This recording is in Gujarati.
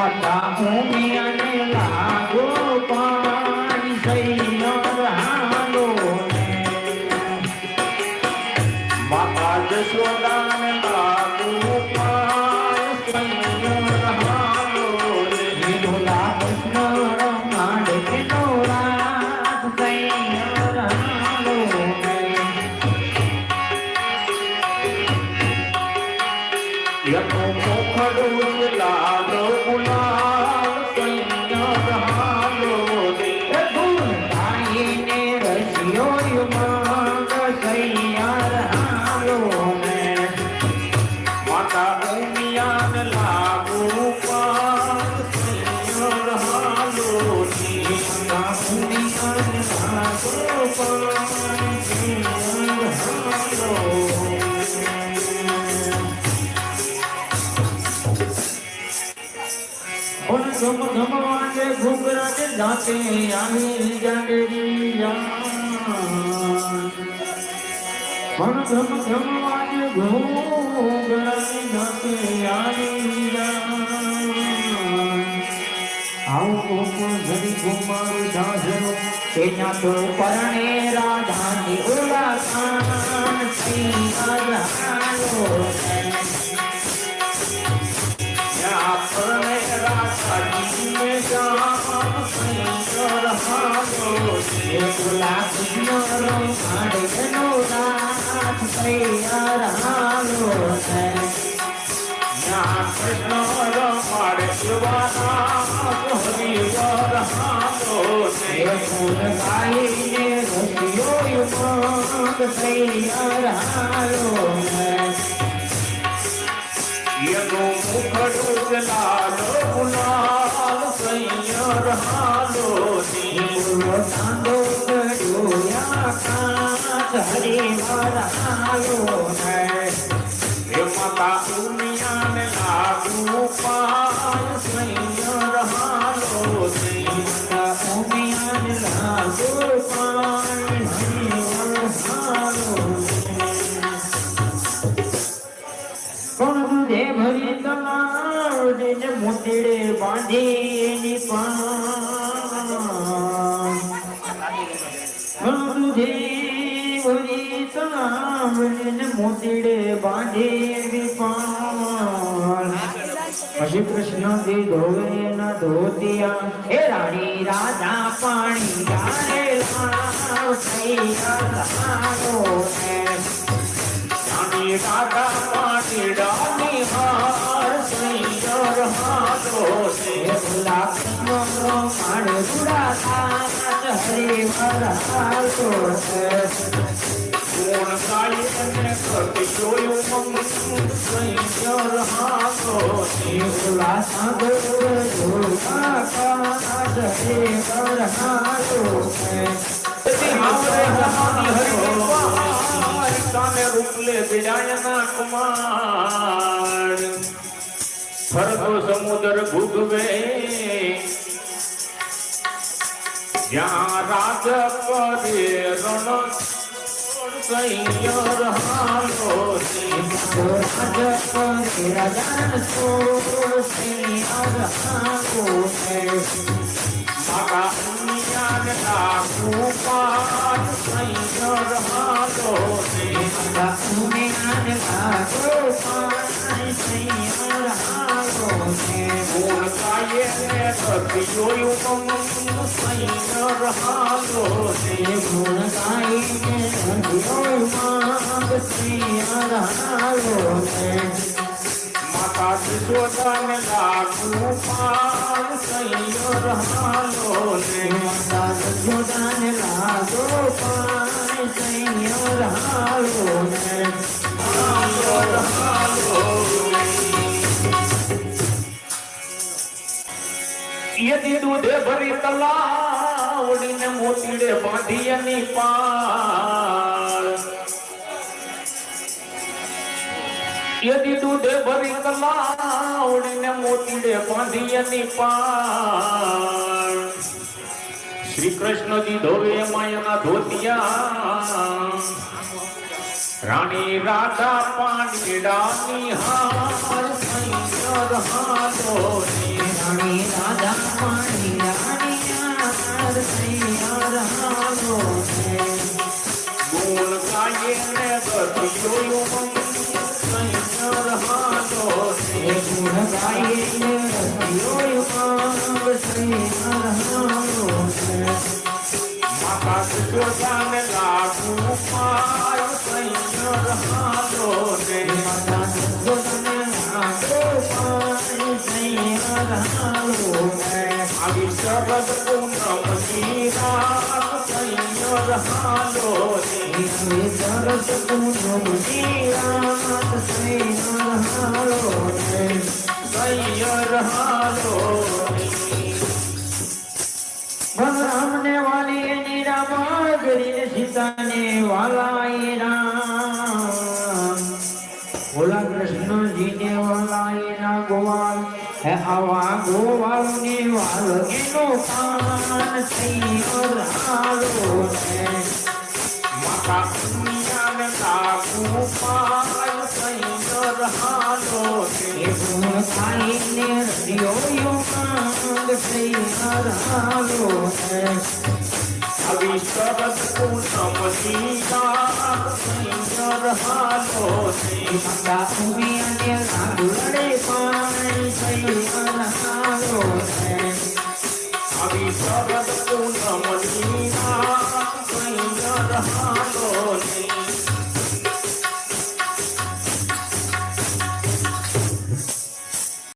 મતા ઉમિયાને લાગો પાણી સૈયર હાલો ને. માતા જશોદાને લાગુ પાણી સૈયર ગમ ગમ વાગે ઘૂઘરા ને દાંતે આની જાડેરી ઓન ગમ ગમ વાગે ઘૂઘરા ને દાંતે આની જાન આવું કોકો ઘડી ઘુમારું તેના તો પરણે રાધાની ઉલા ખાન શ્રી રાધાનો આપણે રાધાજી જામ સૈયર હાલો છે ગુલાબ નો આડનો રાત સૈયર હાલો હરે હાલો હે માતા ઉમિયાને મોતીડે પાન પછી કૃષ્ણથી ધોવે ના ધોતિયા હે રાણી રાધા પાણી રાધા પાણી ગુડા કાચ હરે હાલો છે ગુણ ગાય અને કુમાર ફરતો સમુદ્ર ભૂગવે રાજ કરે રણ સૈયર હાલો રાજ કરે રાજા સો સૈયર હાલો ગુણ ગાયે ને મમ સૈયર હાલો ગુણ ગાયે ને કવિ જોયું મમ સૈયર હાલો માતા જશોદાને લાગુ પાન સૈયર હાલો ને માતા જશોદાને લાગુ પાન સૈયર હાલો ને ભરી તલાવડીને મોતીડે બાંધી એની પાળ. યદી દૂધે ભરી તલાવડીને મોતીડે બાંધી એની પાળ. શ્રી કૃષ્ણ દીધો એ માયાના ધોતિયા. રાણી રાધા પાંડડાની હાર સૈયર હાથોની રાણી રાધા પાંડડાની હાર સૈયર હાથોની બોલ ગાયે ને બદલ્યો સૈયર હાથોની બોલ ગાયે ને બદલ્યો સૈયર બલરામને વાલી એની રામા કરીને સીતાને વાલાઈ ના ગોવાલ હે આવા ગોવાલને વાલગીનો પાન થઈ હાલો છે. માતા કુમિયાને લાગુ પાલ થઈ રહાલો ને ગુણ ખાઈને રડિયો માંગ થઈ હાલો છે. આવી શરદ પૂનમ રાત સૈન્ય રહાલો ને માતા ઉમી અને લાગુડે પાણી થઈ હાલો છે આવી શરદ